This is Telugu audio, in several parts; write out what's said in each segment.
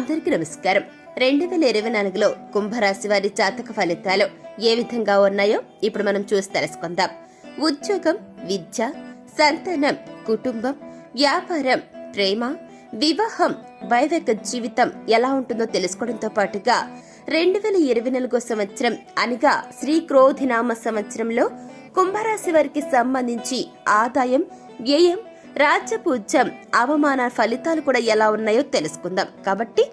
అందరికీ నమస్కారం. రెండు వేల ఇరవై నాలుగులో కుంభరాశి వారి జాతక ఫలితాలు ఏ విధంగా ఉన్నాయో ఇప్పుడు మనం చూసి తెలుసుకుందాం. ఉద్యోగం విద్య సంతానం కుటుంబం వ్యాపారం ప్రేమ వివాహం వైవేక జీవితం ఎలా ఉంటుందో తెలుసుకోవడంతో పాటుగా రెండు వేల ఇరవై నాలుగో సంవత్సరం అనగా శ్రీ క్రోధినామ సంవత్సరంలో కుంభరాశి వారికి సంబంధించి ఆదాయం వ్యయం రాజ్యపూజ్యం అవమాన ఫలితాలు కూడా ఎలా ఉన్నాయో తెలుసుకుందాం. కాబట్టి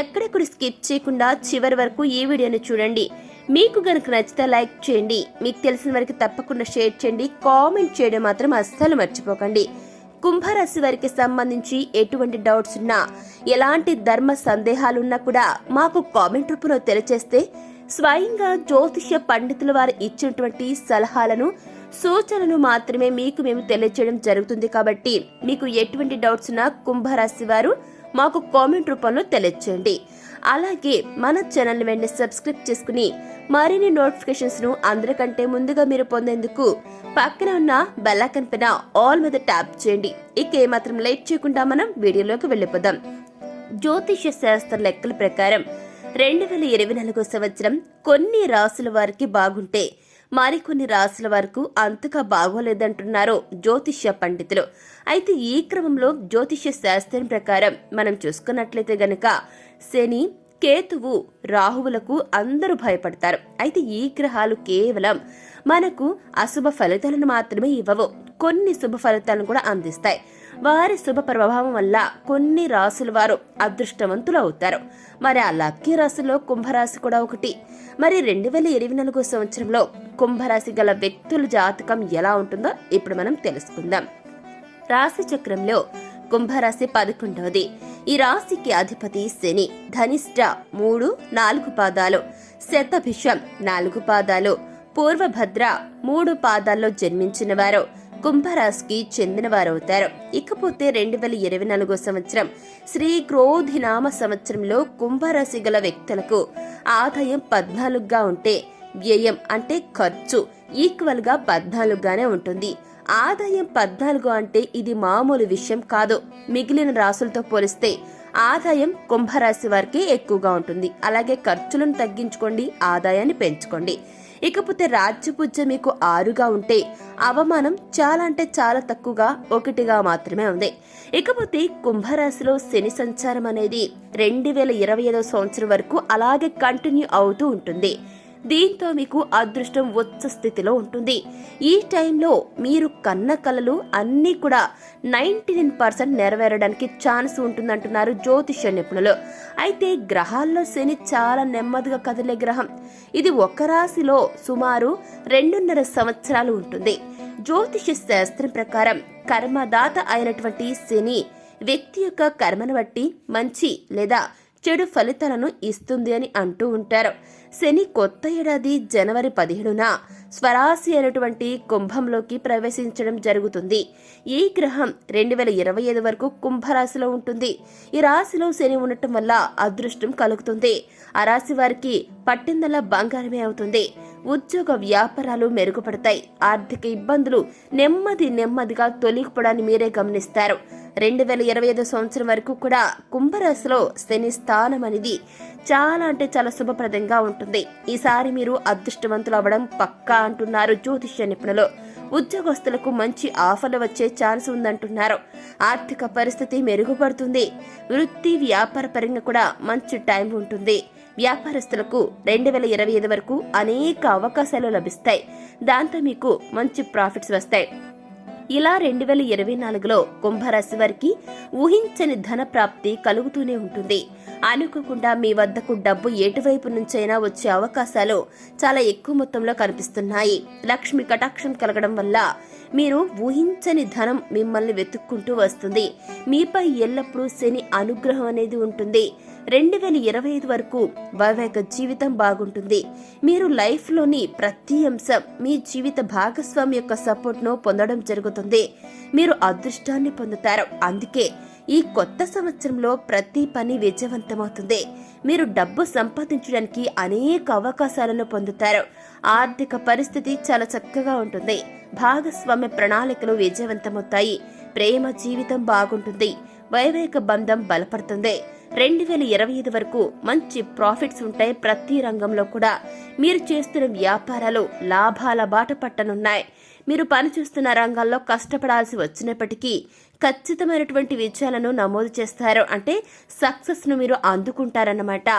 ఎక్కడెక్కడ స్కిప్ చేయకుండా చివరి వరకు ఈ వీడియోని చూడండి. మీకు గనక నచ్చితే లైక్ చేయండి. మీకు తెలిసిన వారికి తప్పకుండా షేర్ చేయండి. కామెంట్ చేయడం మాత్రం అస్సలు మర్చిపోకండి. కుంభరాశి వారికి సంబంధించి ఎటువంటి డౌట్స్ ఉన్నా ఎలాంటి ధర్మ సందేహాలున్నా కూడా మాకు కామెంట్ రూపంలో తెలియచేస్తే స్వయంగా జ్యోతిష్య పండితుల వారు ఇచ్చినటువంటి సలహాలను సూచనలు మాత్రమే మీకు మేము తెలియచేయడం జరుగుతుంది కాబట్టి మీకు ఎటువంటి డౌట్స్ ఉన్నా కుంభరాశి వారు మాకు కామెంట్ రూపంలో తెలియచేయండి. అలాగే మన ఛానల్ వెంటనే సబ్స్క్రైబ్ చేసుకుని మరిన్ని నోటిఫికేషన్స్ను అందరికంటే ముందుగా మీరు పొందేందుకు పక్కన ఉన్న బెల్లైకన్ పైన ఆల్ మీద ట్యాప్ చేయండి. ఇక ఏమాత్రం లేట్ చేయకుండా మనం వీడియోలోకి వెళ్ళిపోదాం. జ్యోతిష్య శాస్త్ర లెక్కల ప్రకారం రెండు వేల ఇరవై నాలుగో సంవత్సరం కొన్ని రాసుల వారికి బాగుంటే మరికొన్ని రాసుల వరకు అంతగా బాగోలేదంటున్నారు జ్యోతిష్య పండితులు. అయితే ఈ క్రమంలో జ్యోతిష్య శాస్త్రం ప్రకారం మనం చూసుకున్నట్లయితే గనక శని కేతువు రాహువులకు అందరూ భయపడతారు. అయితే ఈ గ్రహాలు కేవలం మనకు అశుభ ఫలితాలను మాత్రమే ఇవ్వవు. కొన్ని శుభ ఫలితాలను కూడా అందిస్తాయి. వారి శుభ ప్రభావం వల్ల కొన్ని రాసుల వారు అదృష్టవంతులు అవుతారు మరి ఆ లక్కీ రాశిలో కుంభరాశి కూడా ఒకటి. మరి రెండు వేల ఇరవై నాలుగో సంవత్సరంలో కుంభరాశి గల వ్యక్తుల జాతకం ఎలా ఉంటుందో ఇప్పుడు మనం తెలుసుకుందాం. రాశి చక్రంలో కుంభరాశి పదకొండవది. ఈ రాశికి అధిపతి శని ధనిష్ట మూడు నాలుగు పాదాలు శతభిషం నాలుగు పాదాలు పూర్వభద్ర మూడు పాదాల్లో జన్మించిన వారు కుంభరాశికి చెందినవారవుతారు. ఇకపోతే రెండు వేల ఇరవై నాలుగో సంవత్సరం శ్రీ క్రోధినామ సంవత్సరంలో కుంభరాశి గల వ్యక్తులకు ఆదాయం పద్నాలుగుగా ఉంటే వ్యయం అంటే ఖర్చు ఈక్వల్గా పద్నాలుగుగానే ఉంటుంది. ఆదాయం పద్నాలుగు అంటే ఇది మామూలు విషయం కాదు. మిగిలిన రాసులతో పోలిస్తే ఆదాయం కుంభరాశి వారికి ఎక్కువగా ఉంటుంది. అలాగే ఖర్చులను తగ్గించుకోండి ఆదాయాన్ని పెంచుకోండి. ఇకపోతే రాజ్యపూజ మీకు ఆరుగా ఉంటే అవమానం చాలా అంటే చాలా తక్కువగా ఒకటిగా మాత్రమే ఉంది. ఇకపోతే కుంభరాశిలో శని సంచారం అనేది రెండు వేల ఇరవై ఐదో సంవత్సరం వరకు అలాగే కంటిన్యూ అవుతూ ఉంటుంది. దీంతో మీకు అదృష్టం ఉచ్చ స్థితిలో ఉంటుంది. ఈ టైంలో మీరు కన్న కలలు అన్నీ కూడా నైంటీ నైన్ పర్సెంట్ నెరవేరడానికి ఛాన్స్ ఉంటుందంటున్నారు జ్యోతిష నిపుణులు. అయితే గ్రహాల్లో శని చాలా నెమ్మదిగా కదిలే గ్రహం. ఇది ఒక రాశిలో సుమారు రెండున్నర సంవత్సరాలు ఉంటుంది. జ్యోతిష శాస్త్రం ప్రకారం కర్మదాత అయినటువంటి శని వ్యక్తి యొక్క కర్మను బట్టి మంచి లేదా చెడు ఫలితాలను ఇస్తుంది అని అంటూ ఉంటారు. శని కొత్త ఏడాది జనవరి పదిహేడున స్వరాశి అయినటువంటి కుంభంలోకి ప్రవేశించడం జరుగుతుంది. ఈ గ్రహం రెండు వేల ఇరవై ఐదు వరకు కుంభరాశిలో ఉంటుంది. ఈ రాశిలో శని ఉండటం వల్ల అదృష్టం కలుగుతుంది. ఆ రాశి వారికి పట్టిందల్లా బంగారమే అవుతుంది. ఉద్యోగ వ్యాపారాలు మెరుగుపడతాయి. ఆర్థిక ఇబ్బందులు నెమ్మది నెమ్మదిగా తొలగిపోవడాన్ని మీరే గమనిస్తారు. రెండు వేల ఇరవై ఐదు సంవత్సరం వరకు కూడా కుంభరాశిలో శని స్థానం అనేది చాలా అంటే చాలా శుభప్రదంగా ఉంటుంది. ఈసారి మీరు అదృష్టవంతులు అవ్వడం పక్కా అంటున్నారు జ్యోతిష్య నిపుణులు. ఉద్యోగస్తులకు మంచి ఆఫర్లు వచ్చే ఛాన్స్ ఉందంటున్నారు. ఆర్థిక పరిస్థితి మెరుగుపడుతుంది. వృత్తి వ్యాపార పరంగా కూడా మంచి టైం ఉంటుంది. వ్యాపారస్తులకు రెండు వేల ఇరవై ఐదు వరకు అనేక అవకాశాలు లభిస్తాయి. దాంతో మీకు మంచి ప్రాఫిట్స్ వస్తాయి. ఇలా రెండు వేల ఇరవై నాలుగులో కుంభరాశి వారికి ఊహించని ధన ప్రాప్తి కలుగుతూనే ఉంటుంది. అనుకోకుండా మీ వద్దకు డబ్బు ఎటువైపు నుంచైనా వచ్చే అవకాశాలు చాలా ఎక్కువ మొత్తంలో కనిపిస్తున్నాయి. లక్ష్మి కటాక్షం కలగడం వల్ల మీరు ఊహించని ధనం మిమ్మల్ని వెతుక్కుంటూ వస్తుంది. మీపై ఎల్లప్పుడూ శని అనుగ్రహం అనేది ఉంటుంది. రెండు వేల ఇరవై ఐదు వరకు వైవాహిక జీవితం బాగుంటుంది. మీరు లైఫ్లోని ప్రతి అంశం మీ జీవిత భాగస్వామి యొక్క సపోర్ట్ను పొందడం జరుగుతుంది. మీరు అదృష్టాన్ని పొందుతారు. అందుకే ఈ కొత్త సంవత్సరంలో ప్రతి పని విజయవంతమవుతుంది. మీరు డబ్బు సంపాదించడానికి అనేక అవకాశాలను పొందుతారు. ఆర్థిక పరిస్థితి చాలా చక్కగా ఉంటుంది. భాగస్వామ్య ప్రణాళికలు విజయవంతమవుతాయి. ప్రేమ జీవితం బాగుంటుంది. వైవాహిక బంధం బలపడుతుంది. రెండు వేల ఇరవై ఐదు వరకు మంచి ప్రాఫిట్స్ ఉంటాయి ప్రతి రంగంలో కూడా. మీరు చేస్తున్న వ్యాపారాలు లాభాల బాట పట్టనున్నాయి. మీరు పనిచేస్తున్న రంగాల్లో కష్టపడాల్సి వచ్చినప్పటికీ ఖచ్చితమైనటువంటి విజయాలను నమోదు చేస్తారు. అంటే సక్సెస్ను మీరు అందుకుంటారన్నమాట.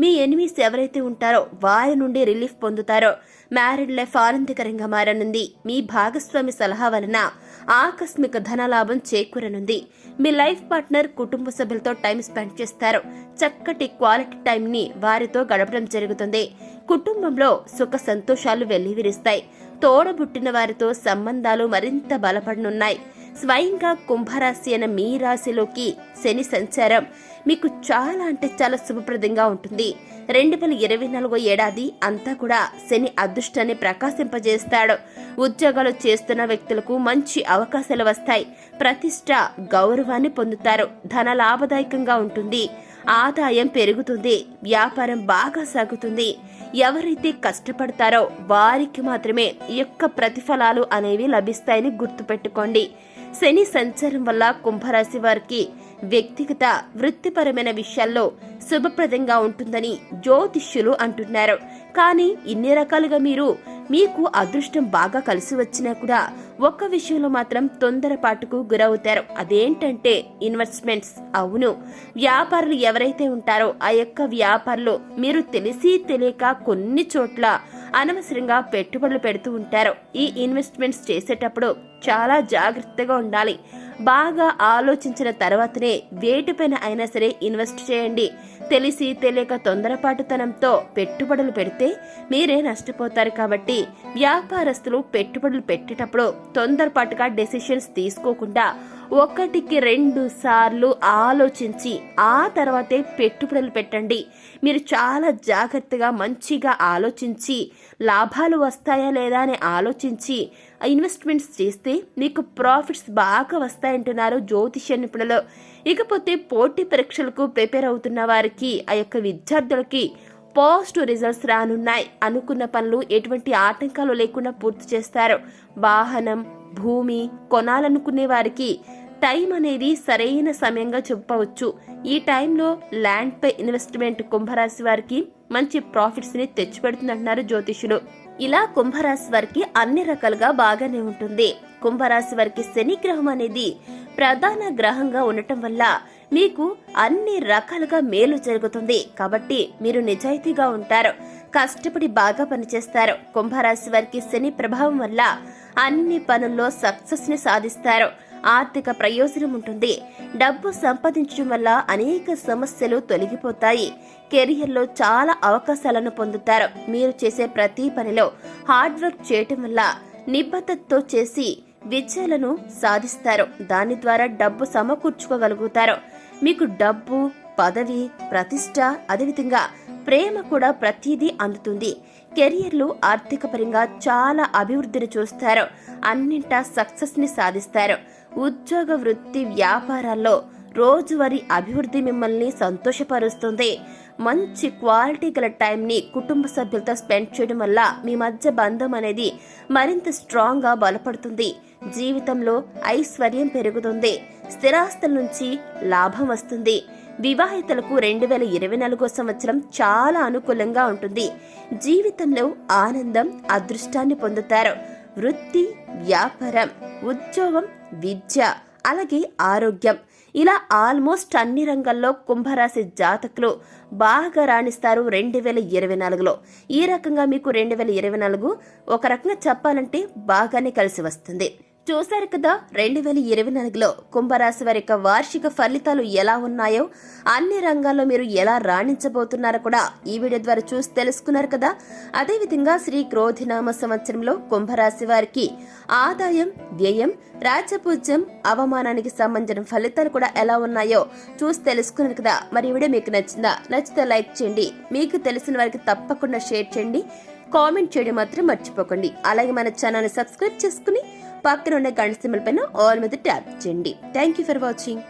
మీ ఎనిమిస్ ఎవరైతే ఉంటారో వారి నుండి రిలీఫ్ పొందుతారో మ్యారీడ్ లైఫ్ ఆనందకరంగా మారనుంది. మీ భాగస్వామి సలహా వలన ఆకస్మిక ధనలాభం చేకూరనుంది. మీ లైఫ్ పార్ట్నర్ కుటుంబ సభ్యులతో టైం స్పెండ్ చేస్తారు. చక్కటి క్వాలిటీ టైంని వారితో గడపడం జరుగుతుంది. కుటుంబంలో సుఖ సంతోషాలు వెల్లివిరుస్తాయి. తోడబుట్టిన వారితో సంబంధాలు మరింత బలపడనున్నాయి. స్వయంగా కుంభరాశి అయిన మీ రాశిలోకి శని సంచారం. మీకు చాలా అంటే చాలా శుభప్రదంగా ఉంటుంది. రెండు వేల ఇరవై నాలుగో ఏడాది అంతా కూడా శని అదృష్టాన్ని ప్రకాశింపజేస్తాడు. ఉద్యోగాలు చేస్తున్న వ్యక్తులకు మంచి అవకాశాలు వస్తాయి. ప్రతిష్ట గౌరవాన్ని పొందుతారు. ధన లాభదాయకంగా ఉంటుంది. ఆదాయం పెరుగుతుంది వ్యాపారం బాగా సాగుతుంది. ఎవరైతే కష్టపడతారో వారికి మాత్రమే ఈ యొక్క ప్రతిఫలాలు అనేవి లభిస్తాయని గుర్తుపెట్టుకోండి. శని సంచారం వల్ల కుంభరాశి వారికి వ్యక్తిగత వృత్తిపరమైన విషయాల్లో శుభప్రదంగా ఉంటుందని జ్యోతిష్యులు అంటున్నారు. కానీ ఇన్ని రకాలుగా మీరు మీకు అదృష్టం బాగా కలిసి వచ్చినా కూడా ఒక్క విషయంలో మాత్రం తొందరపాటుకు గురవుతారు. అదేంటంటే ఇన్వెస్ట్మెంట్స్. అవును. వ్యాపారులు ఎవరైతే ఉంటారో ఆ యొక్క వ్యాపారులు మీరు తెలిసి తెలియక కొన్ని చోట్ల అనవసరంగా పెట్టుబడులు పెడుతూ ఉంటారు. ఈ ఇన్వెస్ట్మెంట్స్ చేసేటప్పుడు చాలా జాగ్రత్తగా ఉండాలి. బాగా ఆలోచించిన తర్వాతనే వేటిపైన అయినా సరే ఇన్వెస్ట్ చేయండి. తెలిసి తెలియక తొందరపాటుతనంతో పెట్టుబడులు పెడితే మీరే నష్టపోతారు కాబట్టి వ్యాపారస్తులు పెట్టుబడులు పెట్టేటప్పుడు తొందరపాటుగా డెసిషన్స్ తీసుకోకుండా ఒకటికి రెండు సార్లు ఆలోచించి ఆ తర్వాతే పెట్టుబడులు పెట్టండి. మీరు చాలా జాగ్రత్తగా మంచిగా ఆలోచించి లాభాలు వస్తాయా లేదా అని ఆలోచించి ఇన్వెస్ట్మెంట్స్ చేస్తే మీకు ప్రాఫిట్స్ బాగా వస్తాయంటున్నారు జ్యోతిష నిపుణులు. ఇకపోతే పోటీ పరీక్షలకు ప్రిపేర్ అవుతున్న వారికి ఆ యొక్క విద్యార్థులకి పాజిటివ్ రిజల్ట్స్ రానున్నాయి. అనుకున్న పనులు ఎటువంటి ఆటంకాలు లేకుండా పూర్తి చేస్తారు. వాహనం భూమి కొనాలనుకునే వారికి టైం అనేది సరైన సమయంగా చెప్పవచ్చు. ఈ టైంలో ల్యాండ్ పై ఇన్వెస్ట్మెంట్ కుంభరాశి వారికి మంచి ప్రాఫిట్స్ని తెచ్చిపెడుతుందంటున్నారు జ్యోతిషులు. ఇలా కుంభరాశి వారికి అన్ని రకాలుగా బాగానే ఉంటుంది. కుంభరాశి వారికి శని గ్రహం అనేది ప్రధాన గ్రహంగా ఉండటం వల్ల మీకు అన్ని రకాలుగా మేలు జరుగుతుంది. కాబట్టి మీరు నిజాయితీగా ఉంటారు. కష్టపడి బాగా పనిచేస్తారు. కుంభరాశి వారికి శని ప్రభావం వల్ల అన్ని పనుల్లో సక్సెస్ని సాధిస్తారు. ఆర్థిక ప్రయోజనం ఉంటుంది. డబ్బు సంపాదించడం వల్ల అనేక సమస్యలు తొలగిపోతాయి. కెరియర్లో చాలా అవకాశాలను పొందుతారు. మీరు చేసే ప్రతి పనిలో హార్డ్ వర్క్ చేయటం వల్ల నిబద్ధతతో చేసి విజయాలను సాధిస్తారు. దాని ద్వారా డబ్బు సమకూర్చుకోగలుగుతారు. మీకు డబ్బు పదవి ప్రతిష్ట అదేవిధంగా ప్రేమ కూడా ప్రతిదీ అందుతుంది. కెరియర్లు ఆర్థిక పరంగా చాలా అభివృద్ధిని చూస్తారు. అన్నింటా సక్సెస్ని సాధిస్తారు. ఉద్యోగ వృత్తి వ్యాపారాల్లో రోజువారీ అభివృద్ధి మిమ్మల్ని సంతోషపరుస్తుంది. మంచి క్వాలిటీ గల టైంని కుటుంబ సభ్యులతో స్పెండ్ చేయడం వల్ల మీ మధ్య బంధం అనేది మరింత స్ట్రాంగ్గా బలపడుతుంది. జీవితంలో ఐశ్వర్యం పెరుగుతుంది. స్థిరాస్తుల నుంచి లాభం వస్తుంది. వివాహితులకు రెండు వేల ఇరవై నాలుగో సంవత్సరం చాలా అనుకూలంగా ఉంటుంది. జీవితంలో ఆనందం అదృష్టాన్ని పొందుతారు. వృత్తి వ్యాపారం ఉద్యోగం విద్య అలాగే ఆరోగ్యం. ఇలా ఆల్మోస్ట్ అన్ని రంగాల్లో కుంభరాశి జాతకులు బాగా రాణిస్తారు రెండు వేల ఇరవై నాలుగులో. ఈ రకంగా మీకు రెండు వేల ఇరవై నాలుగు ఒక రకంగా చెప్పాలంటే బాగానే కలిసి వస్తుంది. చూశారు కదా రెండు వేల ఇరవై నాలుగులో కుంభరాశి వారి యొక్క వార్షిక ఫలితాలు ఎలా ఉన్నాయో అన్ని రంగాల్లో మీరు ఎలా రాణించబోతున్నారో కూడా ఈ వీడియో ద్వారా చూసి తెలుసుకున్నారు కదా. అదేవిధంగా శ్రీ క్రోధినామ సంవత్సరంలో కుంభరాశి వారికి ఆదాయం వ్యయం రాజపూజ్యం అవమానానికి సంబంధించిన ఫలితాలు కూడా ఎలా ఉన్నాయో చూసి తెలుసుకున్నారు కదా. మరి ఈ వీడియో మీకు నచ్చిందా? నచ్చితే లైక్ చేయండి. మీకు తెలిసిన వారికి తప్పకుండా షేర్ చేయండి. కామెంట్ చేయడం మాత్రం మర్చిపోకండి. అలాగే మన ఛానల్ని సబ్స్క్రైబ్ చేసుకుని పక్కన ఉండే గంట సింబల్ పైన ఆల్ మీద ట్యాప్ చేయండి. Thank you for watching